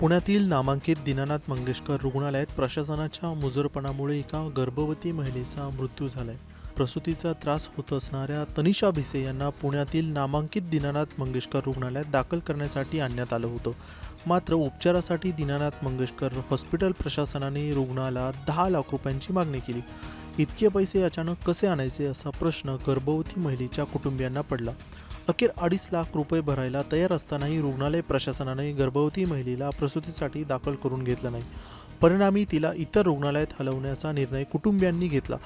पुण्यातील नामांकित दीनानाथ मंगेशकर रुग्णालयात प्रशासनाच्या मुजरपणामुळे एका गर्भवती महिलेचा मृत्यू झालाय. प्रसूतीचा त्रास होत असणाऱ्या तनिषा भिसे यांना पुण्यातील नामांकित दीनानाथ मंगेशकर रुग्णालयात दाखल करण्यासाठी आणण्यात आलं होतं. मात्र उपचारासाठी दीनानाथ मंगेशकर हॉस्पिटल प्रशासनाने रुग्णाला दहा लाख रुपयांची मागणी केली. इतके पैसे अचानक कसे आणायचे असा प्रश्न गर्भवती महिलेच्या कुटुंबियांना पडला. अखेर अडीच लाख रुपये भरायला तयार असतानाही रुग्णालय प्रशासनाने गर्भवती महिलेला प्रसूतीसाठी दाखल करून घेतलं नाही. परिणामी तिला इतर रुग्णालयात हलवण्याचा निर्णय कुटुंबियांनी घेतला.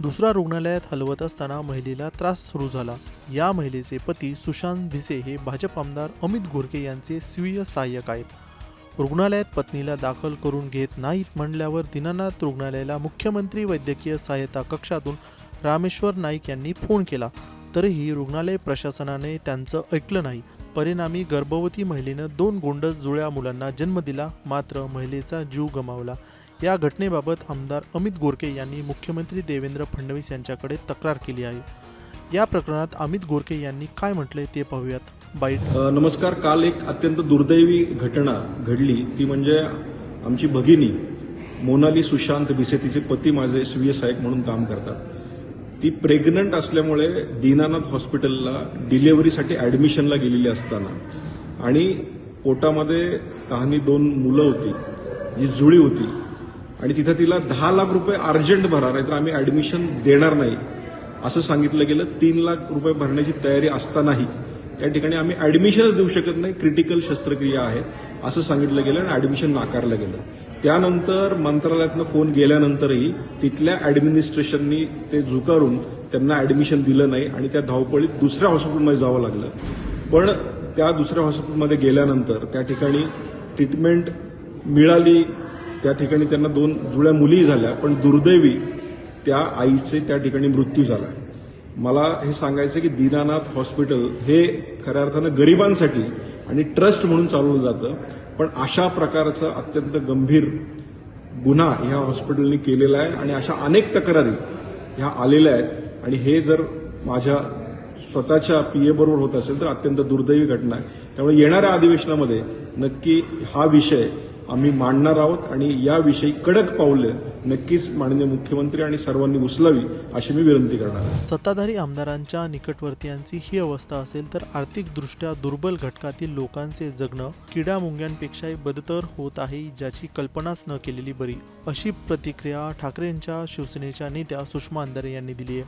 दुसऱ्या रुग्णालयात हलवत असताना महिलेला त्रास सुरू झाला. या महिलेचे पती सुशांत भिसे हे भाजप आमदार अमित घोरके यांचे स्वीय सहाय्यक आहेत. रुग्णालयात पत्नीला दाखल करून घेत नाहीत म्हणल्यावर दीनानाथ रुग्णालयाला मुख्यमंत्री वैद्यकीय सहाय्यता कक्षातून रामेश्वर नाईक यांनी फोन केला. तरीही रुग्णालय प्रशासनाने त्यांचं ऐकलं नाही. परिणामी गर्भवती महिलेनं दोन गोंडस जुळ्या मुलांना जन्म दिला मात्र महिलेचा जीव गमावला. या घटनेबाबत आमदार अमित गोरके यांनी मुख्यमंत्री देवेंद्र फडणवीस यांच्याकडे तक्रार केली आहे. या प्रकरणात अमित गोरके यांनी काय म्हटले ते पाहूयात. बाईट नमस्कार. काल एक अत्यंत दुर्दैवी घटना घडली. ती म्हणजे आमची भगिनी मोनाली सुशांत बिसे तिचे पती माझे स्वीय सहाय्यक म्हणून काम करतात. ती प्रेग्नंट असल्यामुळे दीनानाथ हॉस्पिटलला डिलिव्हरीसाठी ऍडमिशनला गेलेली असताना आणि पोटामध्ये तहानी दोन मुलं होती जी जुळी होती. आणि तिथं तिला दहा लाख रुपये अर्जंट भरा नाही तर आम्ही ऍडमिशन देणार नाही. असं सांगितलं गेलं. तीन लाख रुपये भरण्याची तयारी असतानाही त्या ठिकाणी आम्ही ऍडमिशनच देऊ शकत नाही. क्रिटिकल शस्त्रक्रिया आहे असं सांगितलं गेलं आणि ऍडमिशन नाकारलं गेलं. त्यानंतर मंत्रालयातनं फोन गेल्यानंतरही तिथल्या ऍडमिनिस्ट्रेशननी ते झुकारून त्यांना ऍडमिशन दिलं नाही आणि त्या धावपळीत दुसऱ्या हॉस्पिटलमध्ये जावं लागलं. पण त्या दुसऱ्या हॉस्पिटलमध्ये गेल्यानंतर त्या ठिकाणी ट्रीटमेंट मिळाली. त्या ठिकाणी त्यांना दोन जुळ्या मुली झाल्या पण दुर्दैवी त्या आईचे त्या ठिकाणी मृत्यू झाला. मला हे सांगायचं की दीनानाथ हॉस्पिटल हे खऱ्या अर्थानं गरिबांसाठी आणि ट्रस्ट म्हणून चालवलं जातं. पण अशा प्रकारचं अत्यंत गंभीर गुन्हा ह्या हॉस्पिटलने केलेला आहे आणि अशा अनेक तक्रारी ह्या आलेल्या आहेत. आणि हे जर माझ्या स्वतःच्या पी बरोबर होत असेल तर अत्यंत दुर्दैवी घटना आहे. त्यामुळे येणाऱ्या अधिवेशनामध्ये नक्की हा विषय आम्ही मांडणार आहोत आणि याविषयी कडक पावले नक्कीच माननीय मुख्यमंत्री आणि सर्वांनी उचलावी अशी मी विनंती करणार आहे. सत्ताधारी आमदारांच्या निकटवर्तीयांची ही अवस्था असेल तर आर्थिकदृष्ट्या दुर्बल घटकातील लोकांचे जगणं किडा मुंग्यांपेक्षाही बदतर होत आहे ज्याची कल्पनाच न केलेली बरी अशी प्रतिक्रिया ठाकरेंच्या शिवसेनेच्या नेत्या सुषमा अंधारे यांनी दिली आहे.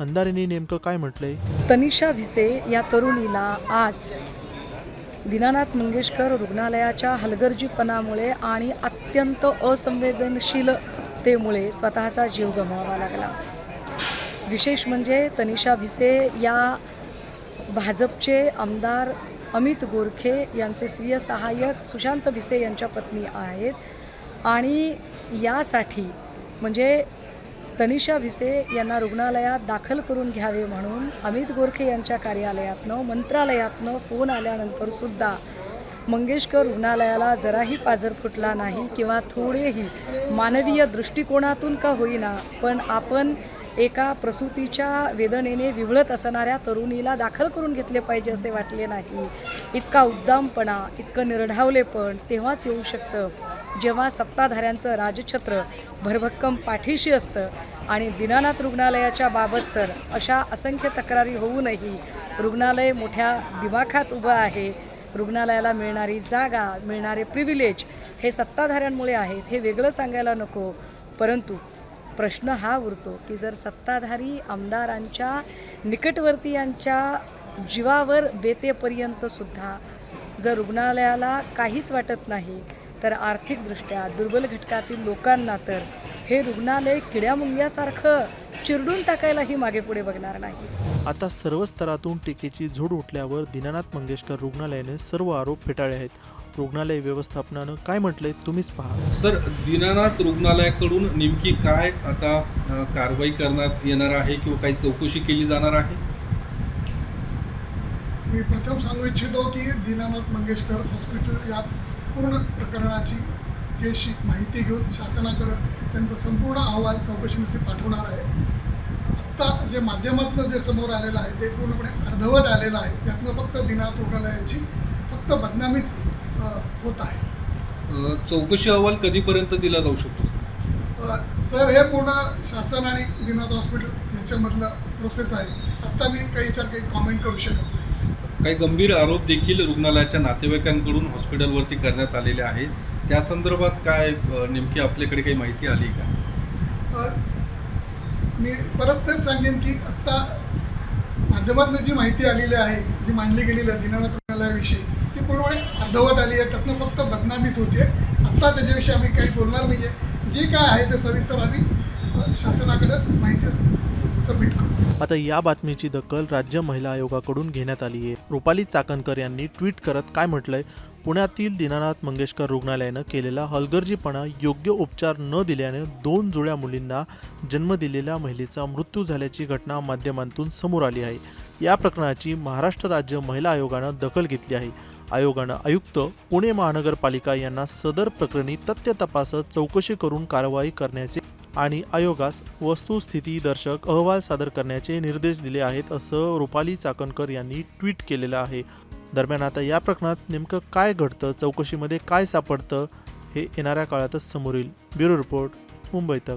अंधारेंनी नेमकं काय म्हटलंय? तनिषा भिसे या तरुणीला आज दीनानाथ मंगेशकर रुग्णालयाच्या हलगर्जीपणामुळे आणि अत्यंत असंवेदनशीलतेमुळे स्वतःचा जीव गमवावा लागला. विशेष म्हणजे तनिषा भिसे या भाजपचे आमदार अमित गोरखे यांचे स्वीय सहाय्यक सुशांत भिसे यांच्या पत्नी आहेत. आणि यासाठी म्हणजे तनिषा भिसे यांना रुग्णालयात दाखल करून घ्यावे म्हणून अमित गोरखे यांच्या कार्यालयातनं मंत्रालयातनं फोन आल्यानंतर सुद्धा मंगेशकर रुग्णालयाला जराही पाजर फुटला नाही किंवा थोडेही मानवीय दृष्टिकोनातून का होईना पण आपण एका प्रसूतीच्या वेदनेने विवळत असणाऱ्या तरुणीला दाखल करून घेतले पाहिजे असे वाटले नाही. इतका उद्दामपणा इतकं निर्ढावलेपण तेव्हाच येऊ शकतं. जेव्हा सत्ताधाऱ्यांचं राजछत्र भरभक्कम पाठीशी असतं आणि दिनानाथ रुग्णालयाच्या बाबत तर अशा असंख्य तक्रारी होऊनही रुग्णालय मोठ्या दिमाखात उभं आहे. रुग्णालयाला मिळणारी जागा मिळणारे प्रिव्हिलेज हे सत्ताधाऱ्यांमुळे आहेत हे वेगळं सांगायला नको. परंतु प्रश्न हा उरतो की जर सत्ताधारी आमदारांच्या निकटवर्तीयांच्या जीवावर बेतेपर्यंतसुद्धा जर रुग्णालयाला काहीच वाटत नाही तर आर्थिकदृष्ट्या दुर्बल घटकातील लोकांना तर हे रुग्णालय किड्यामुंग्यासारखं चिरडून टाकायलाही मागे पुढे बघणार नाही. आता सर्व स्तरातून टीकेची झोड उठल्यावर दीनानाथ मंगेशकर रुग्णालयाने सर्व आरोप फेटाळले आहेत. रुग्णालय व्यवस्थापनानं काय म्हटलंय तुम्हीच पहा. सर दीनानाथ रुग्णालयाकडून नेमकी काय आता अ, कारवाई करण्यात येणार आहे किंवा काही चौकशी केली जाणार आहे? मी प्रथम सांगू इच्छितो की दीनानाथ मंगेशकर हॉस्पिटल या पूर्ण प्रकरणाची केसची माहिती घेऊन शासनाकडं त्यांचा संपूर्ण अहवाल चौकशीमध्ये पाठवणार आहे. आत्ता जे माध्यमातून जे समोर आलेलं आहे ते पूर्णपणे अर्धवट आलेलं आहे. यातनं फक्त दीनानाथ रुग्णालयाची फक्त बदनामीच होत आहे. चौकशी अहवाल कधीपर्यंत दिला जाऊ शकतो सर? हे पूर्ण शासन आणि दिनाथ हॉस्पिटल याच्यामधलं प्रोसेस आहे. आत्ता मी काही याच्यावर काही कॉमेंट करू शकत नाही. काही गंभीर आरोप देखील रुग्णालयाच्या नातेवाईकांकडून हॉस्पिटलवरती करण्यात आलेले आहेत. त्या संदर्भात काय नेमकी आपल्याकडे काही माहिती आली का? मी परत तेच सांगेन की आत्ता माध्यमातून जी माहिती आलेली आहे जी मांडली गेलेली आहे दिनानाथ रुग्णालयाविषयी ती पूर्णपणे अर्धवट आली आहे. त्यातनं फक्त बदनामीच होते आत्ता त्याच्याविषयी आम्ही काही बोलणार नाही आहे जे काय आहे ते सविस्तर आम्ही शासनाकडे माहिती सबमिट करू आता या बातमीची दखल राज्य महिला आयोगाकडून घेण्यात आली आहे. रुपाली चाकणकर यांनी ट्विट करत काय म्हटलंय? पुण्यातील दीनानाथ मंगेशकर रुग्णालयानं केलेला हलगर्जीपणा योग्य उपचार न दिल्याने दोन जुळ्या मुलींना जन्म दिलेल्या महिलेचा मृत्यू झाल्याची घटना माध्यमांतून समोर आली आहे. या प्रकरणाची महाराष्ट्र राज्य महिला आयोगानं दखल घेतली आहे. आयोगानं आयुक्त पुणे महानगरपालिका यांना सदर प्रकरणी तथ्य तपासत चौकशी करून कारवाई करण्याचे आणि आयोगास वस्तुस्थिती दर्शक अहवाल सादर करण्याचे निर्देश दिले आहेत असं रुपाली चाकणकर यांनी ट्विट केलेलं आहे. दरम्यान आता या प्रकरणात नेमकं काय घडतं चौकशीमध्ये काय सापडतं हे येणाऱ्या काळातच समोर येईल. ब्युरो रिपोर्ट मुंबई तक.